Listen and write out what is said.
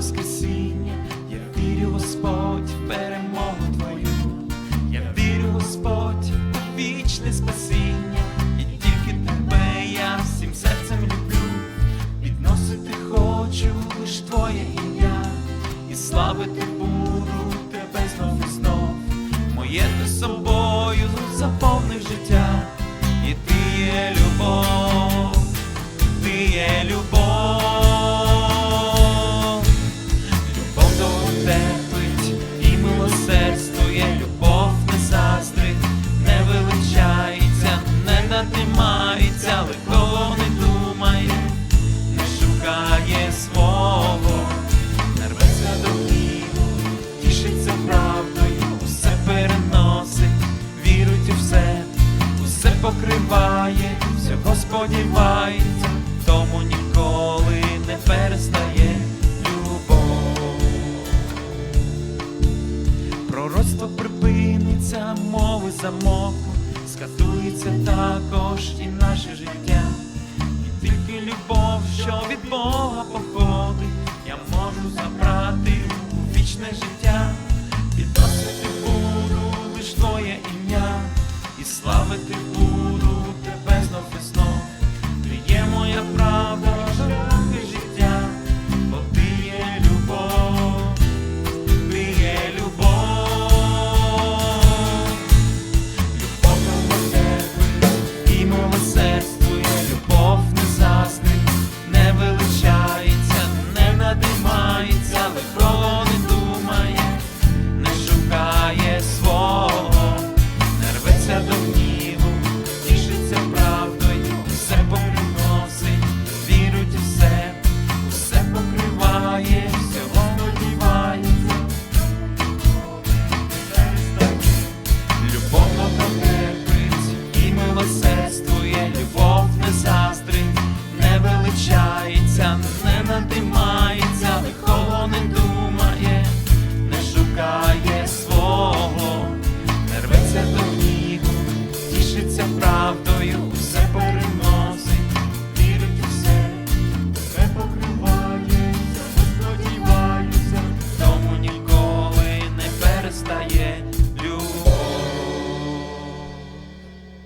Воскресіння, я вірю, Господь, в перемогу Твою, я вірю, Господь, у вічне спасіння, і тільки тебе я всім серцем люблю, підносити хочу лиш Твоє ім'я, і славити буду тебе знов знов, моє ти собою заповнив не надимається, легко не думає, не шукає свого, не рветься до гніву, тішиться правдою, усе переносить, вірить у все, усе покриває, всього сподівається, тому ніколи не перестає любов. Пророцтво припиниться, мови замовку, скасується також і наше життя, і тільки любов, що від Бога походить, я можу забрати у вічне життя, підносити буду лиш твоє ім'я, і славити буду.